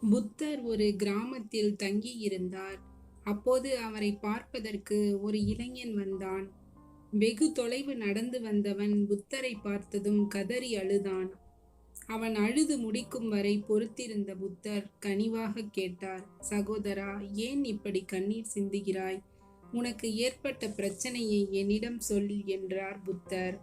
புத்தர் ஒரு கிராமத்தில் தங்கியிருந்தார் அப்போது அவரை பார்ப்பதற்கு ஒரு இளைஞன் வந்தான். வெகு தொலைவு நடந்து வந்தவன் புத்தரை பார்த்ததும் கதறி அழுதான். அவன் அழுது முடிக்கும் வரை பொறுத்திருந்த புத்தர் கனிவாக கேட்டார் சகோதரா ஏன் இப்படி கண்ணீர் சிந்துகிறாய்? உனக்கு ஏற்பட்ட பிரச்சனையை என்னிடம் சொல் என்றார் புத்தர்.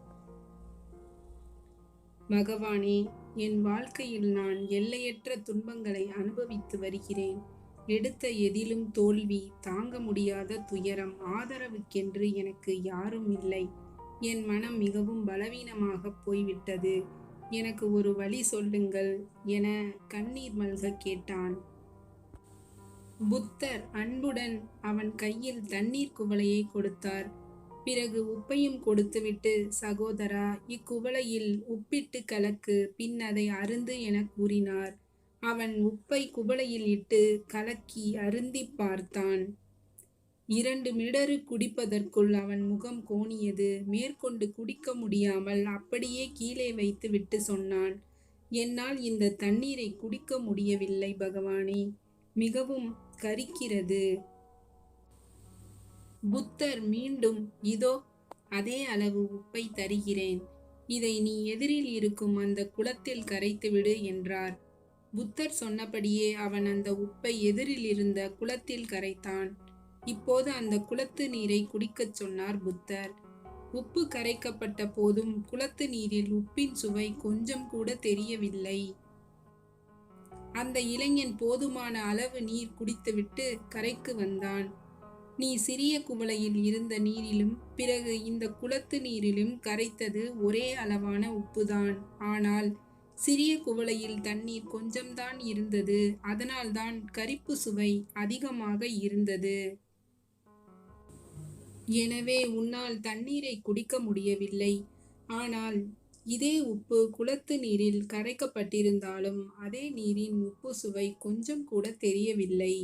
பகவானே என் வாழ்க்கையில் நான் எல்லையற்ற துன்பங்களை அனுபவித்து வருகிறேன். எடுத்த எதிலும் தோல்வி தாங்க முடியாத துயரம் ஆதரவுக்கென்று எனக்கு யாரும் இல்லை. என் மனம் மிகவும் பலவீனமாக போய்விட்டது. எனக்கு ஒரு வழி சொல்லுங்கள் என கண்ணீர் மல்க கேட்டான். புத்தர் அன்புடன் அவன் கையில் தண்ணீர் குவளையை கொடுத்தார். பிறகு உப்பையும் கொடுத்துவிட்டு சகோதரா இக்குவளையில் உப்பிட்டு கலக்கு பின் அதை அருந்து என கூறினார். அவன் உப்பை குவளையில் இட்டு கலக்கி அருந்தி பார்த்தான். இரண்டு மிடரு குடிப்பதற்குள் அவன் முகம் கோணியது. மேற்கொண்டு குடிக்க முடியாமல் அப்படியே கீழே வைத்து விட்டு சொன்னான் என்னால் இந்த தண்ணீரை குடிக்க முடியவில்லை பகவானே. மிகவும் கரிக்கிறது. புத்தர் மீண்டும் இதோ அதே அளவு உப்பை தருகிறேன். இதை நீ எதிரில் இருக்கும் அந்த குளத்தில் கரைத்துவிடு என்றார். புத்தர் சொன்னபடியே அவன் அந்த உப்பை எதிரில் இருந்த குளத்தில் கரைத்தான். இப்போது அந்த குளத்து நீரை குடிக்கச் சொன்னார் புத்தர். உப்பு கரைக்கப்பட்ட போதும் குளத்து நீரில் உப்பின் சுவை கொஞ்சம் கூட தெரியவில்லை. அந்த இளைஞன் போதுமான அளவு நீர் குடித்துவிட்டு கரைக்கு வந்தான். நீ சிறிய குவளையில் இருந்த நீரிலும் பிறகு இந்த குளத்து நீரிலும் கரைத்தது ஒரே அளவான உப்புதான். ஆனால் சிறிய குவளையில் தண்ணீர் கொஞ்சம்தான் இருந்தது. அதனால்தான் கரிப்பு சுவை அதிகமாக இருந்தது. எனவே உன்னால் தண்ணீரை குடிக்க முடியவில்லை. ஆனால் இதே உப்பு குளத்து நீரில் கரைக்கப்பட்டிருந்தாலும் அதே நீரின் உப்பு சுவை கொஞ்சம் கூட தெரியவில்லை.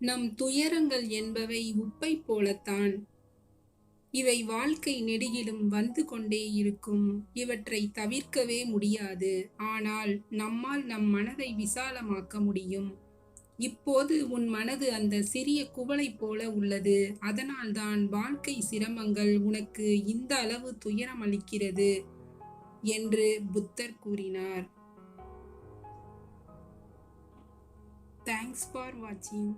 நம் துயரங்கள் என்பவை உப்பை போலத்தான். இவை வாழ்க்கை நெடுகிலும் வந்து கொண்டே இருக்கும். இவற்றை தவிர்க்கவே முடியாது. ஆனால் நம்மால் நம் மனதை விசாலமாக்க முடியும். இப்போது உன் மனது அந்த சிறிய குவளை போல உள்ளது. அதனால்தான் வாழ்க்கை சிரமங்கள் உனக்கு இந்த அளவு துயரம் அளிக்கிறது என்று புத்தர் கூறினார். தேங்க்ஸ் ஃபார் வாட்சிங்